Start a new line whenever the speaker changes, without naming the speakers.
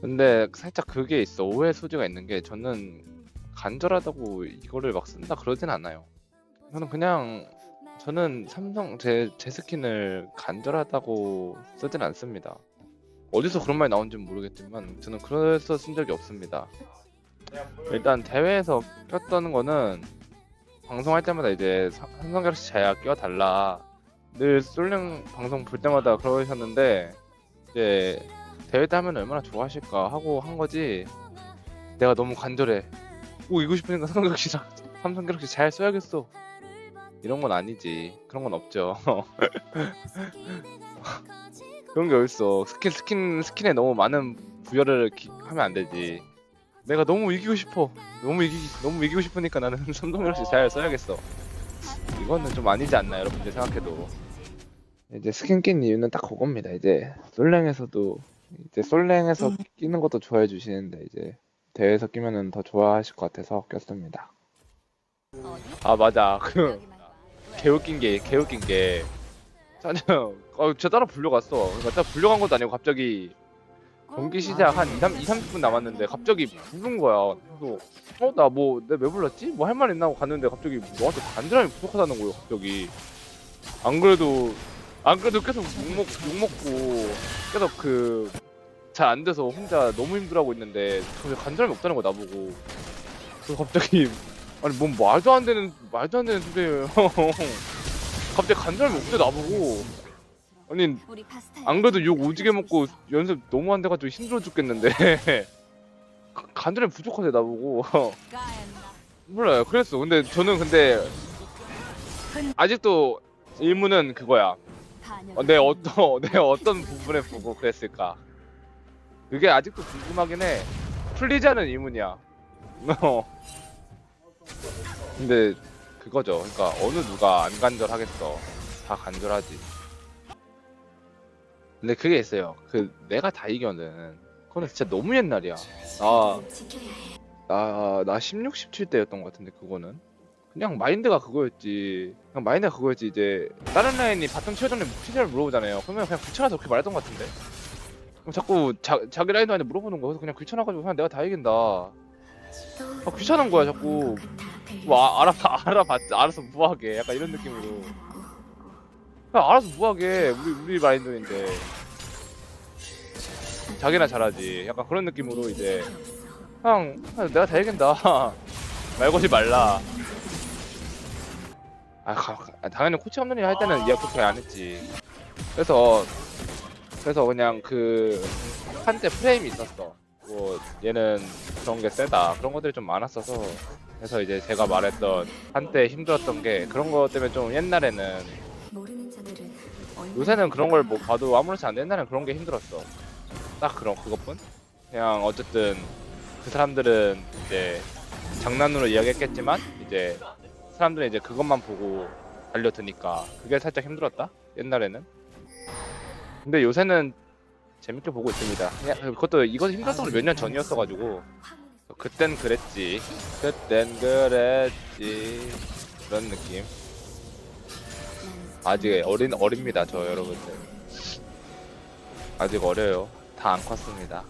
근데 살짝 그게 있어 오해 소지가 있는 게 저는 간절하다고 이거를 막 쓴다 그러진 않아요. 저는 그냥 저는 삼성 제, 제 스킨을 간절하다고 쓰진 않습니다. 어디서 그런 말이 나온지는 모르겠지만 저는 그래서 쓴 적이 없습니다. 일단 대회에서 꼈던 거는 방송할 때마다 이제 사- 삼성 갤럭시 자야 껴달라 늘 솔랭 방송 볼 때마다 그러셨는데 이제 대회 때 하면 얼마나 좋아하실까 하고 한 거지. 내가 너무 간절해. 오 이거 싶으니까 삼성갤럭시랑 삼성갤럭시 잘 써야겠어. 이런 건 아니지. 그런 건 없죠. 그런 게 어딨어. 스킨 스킨 스킨에 너무 많은 부여를 기- 하면 안 되지. 내가 너무 이기고 싶어. 너무 이기 너무 이기고 싶으니까 나는 삼성갤럭시 잘 써야겠어. 이거는 좀 아니지 않나 여러분들 생각해도. 이제 스킨 낀 이유는 딱 그겁니다. 이제 솔랭에서도 이제 솔랭에서 끼는 것도 좋아해 주시는데 이제 대회에서 끼면은 더 좋아하실 것 같아서 꼈습니다. 아 맞아. 그 개웃긴 게 개웃긴 게. 찬영 어, 저 따라 불려갔어. 그러니까 따라 불려간 것도 아니고 갑자기 경기 시작 한 2, 3, 2, 30분 남았는데 갑자기 부른 거야. 그래서 어나 뭐 내가 왜 불렀지? 뭐 할 말 있나? 하고 갔는데 갑자기 너한테 간절함이 부족하다는 거예요 갑자기. 안 그래도 안 그래도 계속 욕먹 욕먹고 계속 그 잘 안 돼서 혼자 너무 힘들어하고 있는데 전혀 간절함이 없다는 거 나보고. 그래서 갑자기 아니 뭔 말도 안 되는 말도 안 되는 소리예요 갑자기 간절함이 없대 나보고. 아니 안 그래도 욕 오지게 먹고 연습 너무 안 돼가지고 힘들어 죽겠는데. 가- 간절함이 부족하대 나보고. 몰라요 그랬어. 근데 저는 근데 아직도 의문은 그거야. 어, 내 어떤 내 어떤 부분에 보고 그랬을까 그게 아직도 궁금하긴 해. 풀리지 않은 의문이야. 어. 근데 그거죠. 그러니까 어느 누가 안 간절하겠어. 다 간절하지. 근데 그게 있어요. 그 내가 다 이겨는 그거는 진짜 너무 옛날이야. 나 나, 나 16, 17대였던 것 같은데 그거는. 그냥 마인드가 그거였지. 그냥 마인드가 그거였지. 이제 다른 라인이 바텀 치워전에 피자를 물어보잖아요. 그러면 그냥 귀찮아서 그렇게 말했던 것 같은데 자꾸 자, 자기 라인한테 물어보는 거 그래서 그냥 귀찮아가지고 그냥 내가 다 이긴다. 아, 귀찮은 거야 자꾸. 뭐 아, 알아, 알아봤 알아서 뭐하게. 약간 이런 느낌으로. 그냥 알아서 뭐하게. 우리 우리 마인드인데. 자기나 잘하지. 약간 그런 느낌으로 이제. 그냥, 그냥 내가 다 이긴다. 말 걸지 말라. 아, 가, 가- 당연히 코치 없는 일 할 때는 이해 그렇게 안 했지. 그래서 그래서 그냥 그 한때 프레임이 있었어. 뭐 얘는 그런 게 세다. 그런 것들이 좀 많았어서 그래서 이제 제가 말했던 한때 힘들었던 게 그런 것 때문에 좀 옛날에는 요새는 그런 걸 뭐 봐도 아무렇지 않은데 옛날엔 그런 게 힘들었어. 딱 그런 그것뿐? 그냥 어쨌든 그 사람들은 이제 장난으로 이야기했겠지만 이제 사람들은 이제 그것만 보고 달려드니까 그게 살짝 힘들었다? 옛날에는 근데 요새는 재밌게 보고 있습니다. 그냥 그것도 이거 힘들었던 건 몇 년 전이었어가지고. 그땐 그랬지. 그땐 그랬지. 그런 느낌. 아직 어린 어립니다 저 여러분들. 아직 어려요. 다 안 컸습니다